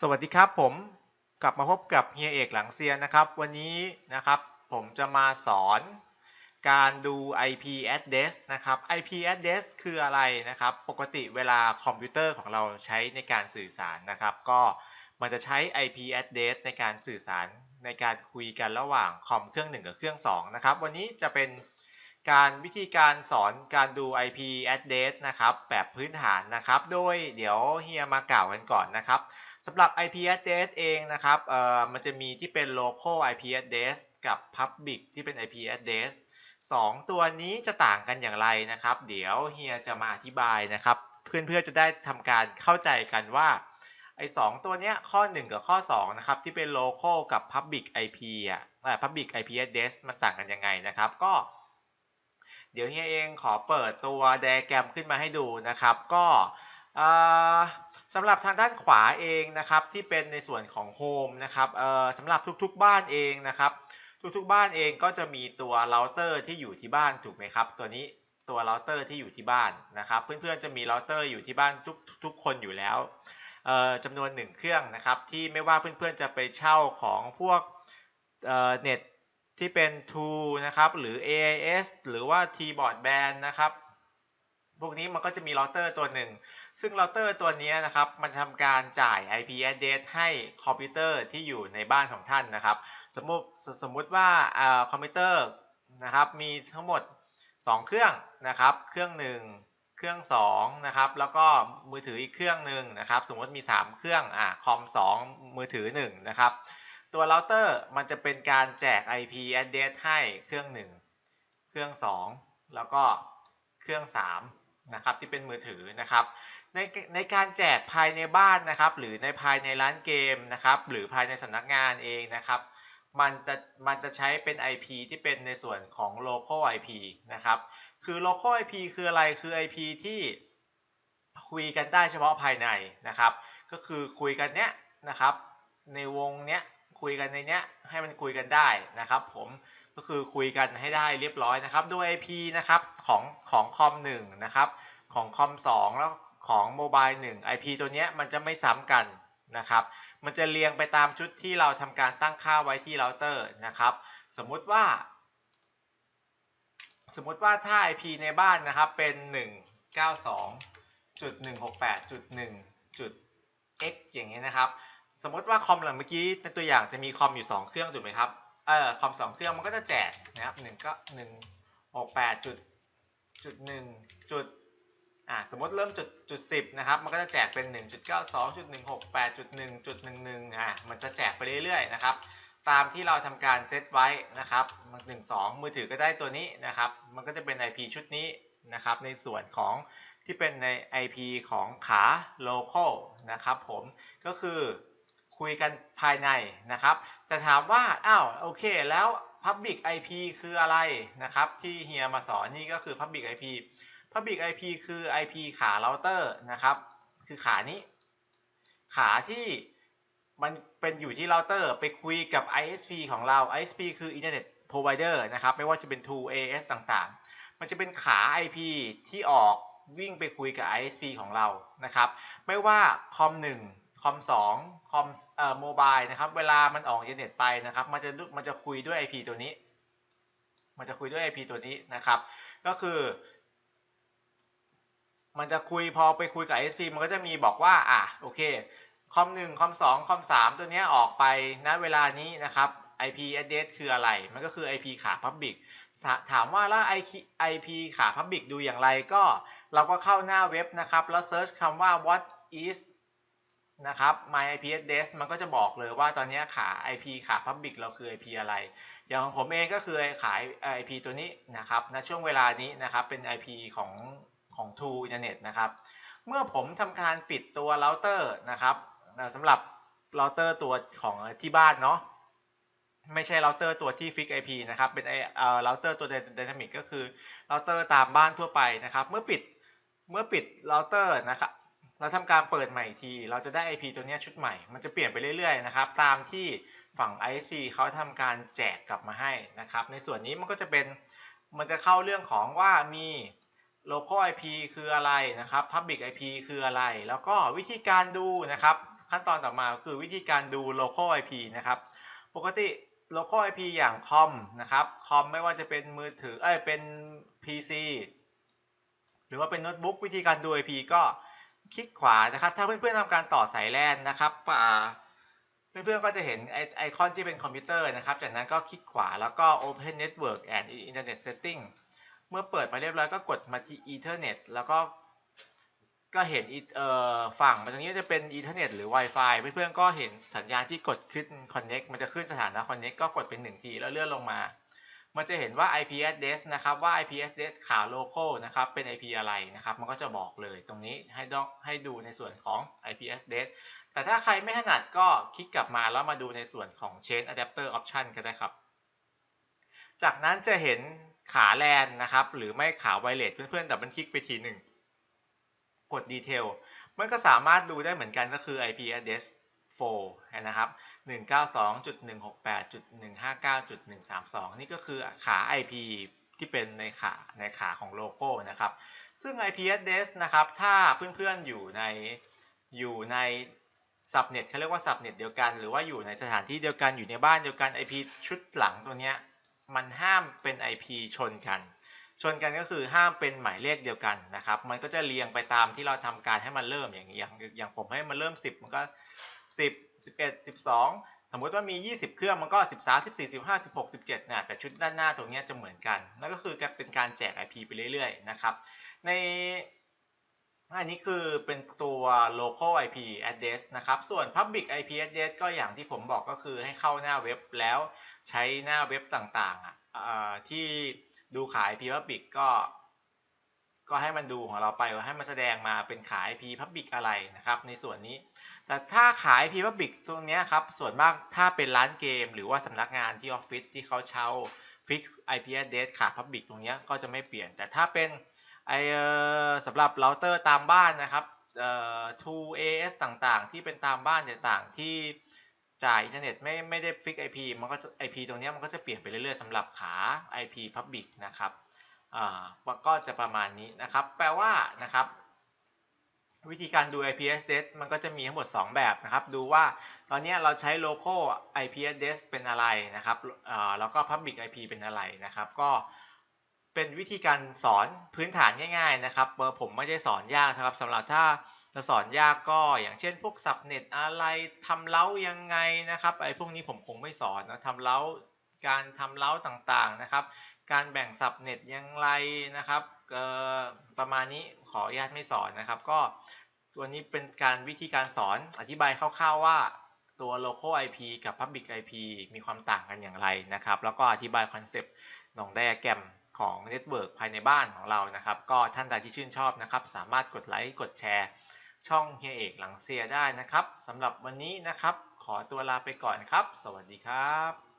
สวัสดีครับผมกลับมาพบกับเฮียเอกหลังเซียนนะครับ วันนี้นะครับผมจะมาสอนการดู IP address นะครับ IP address คืออะไรนะครับ ปกติเวลาคอมพิวเตอร์ของเราใช้ในการสื่อสารนะครับ ก็มันจะใช้ IP address ในการสื่อสารในการคุยกันระหว่างคอมเครื่อง 1 กับเครื่อง 2 นะครับ วันนี้จะเป็นการวิธีการสอนการดู IP address นะครับแบบพื้นฐานนะครับ โดยเดี๋ยวเฮียมากล่าวกันก่อนนะครับ สำหรับ IP address เองนะครับเอ่อมันจะมีที่เป็น local IP address กับ public ที่เป็น IP address สองตัวนี้จะต่างกันอย่างไรนะครับ เดี๋ยวเฮียจะมาอธิบายนะครับ เพื่อนๆจะได้ทำการเข้าใจกันว่าไอ้สองตัวเนี้ยข้อ 1 กับข้อ2นะครับที่เป็น local กับ public IP อะ public IP address มันต่างกันยังไงนะครับ ก็เดี๋ยวเฮียเองขอเปิดตัวไดแกรมขึ้นมาให้ดูนะครับ ก็ สำหรับทางด้านขวาเองนะครับที่เป็นในส่วนของโฮมนะครับสำหรับทุกๆบ้านเองนะครับทุกๆบ้านเองก็จะมีตัวเราเตอร์ที่อยู่ที่บ้านถูกไหมครับ ตัวนี้ตัวเราเตอร์ที่อยู่ที่บ้านนะครับ เพื่อนๆจะมีเราเตอร์อยู่ที่บ้านทุกทุกคนอยู่แล้วจำนวนหนึ่งเครื่องนะครับ ที่ไม่ว่าเพื่อนๆจะไปเช่าของพวกเอ่อเน็ตที่เป็น True นะครับ หรือ AIS หรือว่า T-Board Band นะครับ พวกนี้มันก็จะมีเราเตอร์ตัวหนึ่ง ซึ่งเราเตอร์ตัวนี้นะครับ มันทำการจ่าย IP address ให้คอมพิวเตอร์ที่อยู่ในบ้านของท่านนะครับ สมมุติสมมุติว่าอคอมพิวเตอร์นะครับ มีทั้งหมด 2 เครื่องนะครับ เครื่อง1เครื่อง2นะครับ แล้วก็มือถืออีกเครื่องหนึ่งนะครับ สมมติมี 3 เครื่องอ่าคอม2 มือถือ1นะครับตัวเราเตอร์มันจะเป็นการแจก IP address ให้เครื่อง 1 เครื่อง 2 แล้วก็เครื่อง 3 นะครับที่เป็นมือถือนะครับในในการแจกภายในบ้านนะครับ หรือในภายในร้านเกมนะครับ หรือภายในสำนักงานเองนะครับ มันจะมันจะใช้เป็น IP ที่เป็นในส่วนของ local IP นะครับ คือ local IP คืออะไรคือ IP ที่คุยกันได้เฉพาะภายในนะครับ ก็คือคุยกันเนี้ยนะครับ ในวงเนี้ยคุยกันในเนี้ยให้มันคุยกันได้นะครับ ผม ก็คือคุยกันให้ได้เรียบร้อยนะครับ โดย IP นะครับของของคอม1นะครับ ของคอม2แล้วของโมบาย1 IP ตัวเนี้ยมันจะไม่ซ้ำกันนะครับ มันจะเรียงไปตามชุดที่เราทำการตั้งค่าไว้ที่เราเตอร์นะครับ สมมุติว่า สมมุติว่าถ้า IP ในบ้านนะครับเป็น 192.168.1. x อย่างนี้นะครับ สมมติว่าคอมหลังเมื่อกี้ในตัวอย่างจะมีคอมอยู่ 2 เครื่องถูกไหมครับ เอ่อคอม2เครื่องมันก็จะแจกนะครับหนึ่งก็หนึ่งหกแปดจุดจุดหนึ่งจุดอ่าสมมติเริ่มจุดจุดสิบนะครับ มันก็จะแจกเป็น1.92.168.1.11อ่ามันจะแจกไปเรื่อยๆนะครับ ตามที่เราทำการเซตไว้นะครับหนึ่งสองมือถือก็ได้ตัวนี้นะครับ มันก็จะเป็น IP ชุดนี้นะครับ ในส่วนของที่เป็นใน IP ของขา local นะครับผมก็คือ คุยกันภายในนะครับ แต่ถามว่าอ้าวโอเคแล้ว Public IP คืออะไรนะครับ ที่เฮียมาสอนนี่ก็คือ Public IP Public IP คือ IP ขาเราเตอร์นะครับ คือขานี้ ขาที่มันเป็นอยู่ที่เราเตอร์ไปคุยกับ ISP ของเรา ISP คือ Internet Provider นะครับ ไม่ว่าจะเป็น True AS ต่างๆ มันจะเป็นขา IP ที่ออกวิ่งไปคุยกับ ISP ของเรานะครับ ไม่ว่าคอม1 คอม2คอมเอ่อโมบายนะครับ เวลามันออกอินเทอร์เน็ตไปนะครับ มันจะมันจะคุยด้วย IP ตัวนี้ มันจะคุยด้วย IP ตัวนี้นะครับ ก็คือ มันจะคุยพอไปคุยกับ ISP มันก็จะมีบอกว่าอะโอเคคอม1คอม2คอม3ตัวนี้ออกไปณเวลานี้นะครับ IP address คืออะไร มันก็คือ IP ขา Public ถามว่าแล้ว IP ขา Public ดูอย่างไรก็ เราก็เข้าหน้าเว็บนะครับ แล้วเซิร์ชคำว่า what is นะครับ my IP address มันก็จะบอกเลยว่าตอนนี้ขา IP ขา Public เราคือ IP อะไร อย่างของผมเองก็คือขาย IP ตัวนี้นะครับณช่วงเวลานี้นะครับเป็น IP ของของ True Internet นะครับ เมื่อผมทำการปิดตัวเราเตอร์นะครับสำหรับเราเตอร์ตัวของที่บ้านเนาะไม่ใช่เราเตอร์ตัวที่ฟิก IP นะครับ เป็นเอ่อเราเตอร์ตัว Dynamic ก็คือเราเตอร์ตามบ้านทั่วไปนะครับ เมื่อปิดเมื่อปิดเราเตอร์นะครับ เราทำการเปิดใหม่ที เราจะได้ IP ตัวนี้ชุดใหม่ มันจะเปลี่ยนไปเรื่อยๆนะครับ ตามที่ฝั่ง ISP เขาทำการแจกกลับมาให้นะครับ ในส่วนนี้มันก็จะเป็น มันจะเข้าเรื่องของว่ามี local IP คืออะไรนะครับ public IP คืออะไร แล้วก็วิธีการดูนะครับ ขั้นตอนต่อมาคือวิธีการดู local IP นะครับ ปกติ local IP อย่างคอมนะครับ คอมไม่ว่าจะเป็นมือถือ เอ้ย เป็น PC หรือว่าเป็นโน้ตบุ๊กวิธีการดู IP ก็ คลิกขวานะครับ ถ้าเพื่อนๆทำการต่อสายแลนนะครับเพื่อนๆก็จะเห็นไอไอคอนที่เป็นคอมพิวเตอร์นะครับ จากนั้นก็คลิกขวาแล้วก็ Open Network and Internet Setting เมื่อเปิดมาเรียบร้อยก็กดมาที่ Ethernet แล้วก็ก็เห็นเอ่อฝั่งมันตรงนี้จะเป็น Ethernet หรือ Wi-Fi เพื่อนๆก็เห็นสัญญาณที่กดขึ้น Connect มันจะขึ้นสถานะ Connect ก็กดเป็นหนึ่งทีแล้วเลื่อนลงมา มันจะเห็นว่า IP address นะครับว่า IP address ขา local นะครับเป็น IP อะไรนะครับ มันก็จะบอกเลยตรงนี้ให้ดอกให้ดูในส่วนของ IP address แต่ถ้าใครไม่ถนัดก็คลิกกลับมาแล้วมาดูในส่วนของ Change Adapter Option ก็ได้ครับ จากนั้นจะเห็นขาแลนนะครับ หรือไม่ขาไวเลสเพื่อนๆดับเบิลคลิกไปทีหนึ่งกด Detail มันก็สามารถดูได้เหมือนกันก็คือ IP address 4นะครับ 192.168.159.132 นี่ก็คือขา IP ที่เป็นในขาในขาของโลโก้นะครับ ซึ่ง IP address นะครับ ถ้าเพื่อนๆอยู่ในอยู่ใน subnet เขาเรียกว่า subnet เดียวกัน หรือว่าอยู่ในสถานที่เดียวกันอยู่ในบ้านเดียวกัน IP ชุดหลังตัวเนี้ยมันห้ามเป็น IP ชนกัน ชนกันก็คือห้ามเป็นหมายเลขเดียวกันนะครับ มันก็จะเรียงไปตามที่เราทำการให้มันเริ่มอย่างอย่างอย่างผมให้มันเริ่ม 10 มันก็ 10 11 12 สมมุติว่ามี 20 เครื่องมันก็ 13 14 15 16 17นะแต่ชุดด้านหน้าตรงนี้จะเหมือนกันนั่นก็คือเป็นการแจก IP ไปเรื่อยๆนะครับ ในอันนี้คือเป็นตัว local IP address นะครับ ส่วน public IP address ก็อย่างที่ผมบอกก็คือให้เข้าหน้าเว็บแล้วใช้หน้าเว็บต่างๆอะที่ ดูขาย IP Public ก็ ก็ให้มันดูของเราไปว่าให้มันแสดงมาเป็นขาย IP Public อะไรนะครับ ในส่วนนี้ แต่ถ้าขาย IP Public ตรงนี้ครับ ส่วนมากถ้าเป็นร้านเกม หรือว่าสำนักงานที่ออฟฟิศที่เขาเช่า Fix IP Address ขาย Public ตรงนี้ก็จะไม่เปลี่ยน แต่ถ้าเป็นไอสำหรับเราเตอร์ตามบ้านนะครับเอ่อ 2AS ต่างๆ ที่เป็นตามบ้านต่างๆที่ จ่ายอินเทอร์เน็ตไม่ไม่ได้ฟิก IP มันก็ IP ตรงนี้มันก็จะเปลี่ยนไปเรื่อยๆสำหรับขา IP Public นะครับอ่าก็จะประมาณนี้นะครับ แปลว่านะครับ วิธีการดู IP address มันก็จะมีทั้งหมด 2 แบบนะครับ ดูว่าตอนนี้เราใช้ local IP address เป็นอะไรนะครับอ่าแล้วก็ public IP เป็นอะไรนะครับ ก็เป็นวิธีการสอนพื้นฐานง่าย ๆ นะครับเบอร์ผมไม่ได้สอนยากนะครับสำหรับถ้า จะสอนยากก็อย่างเช่น พวกสับเน็ตอะไรทำเล้ายังไงนะครับไอ้พวกนี้ผมคงไม่สอนนะทำเล้าการทำเล้าต่างๆนะครับ การแบ่งสับเน็ตอย่างไรนะครับประมาณนี้ขออนุญาตไม่สอนนะครับ ก็ตัวนี้เป็นการวิธีการสอนอธิบายคร่าวๆว่าตัว local IP กับ public IP มีความต่างกันอย่างไรนะครับ แล้วก็อธิบายคอนเซปต์ของไดอะแกรมของเน็ตเวิร์กภายในบ้านของเรานะครับ ก็ท่านใดที่ชื่นชอบนะครับ สามารถกดไลค์กดแชร์ ช่องเฮียเอกหลังเซียได้นะครับสำหรับวันนี้นะครับ ขอตัวลาไปก่อนครับ สวัสดีครับ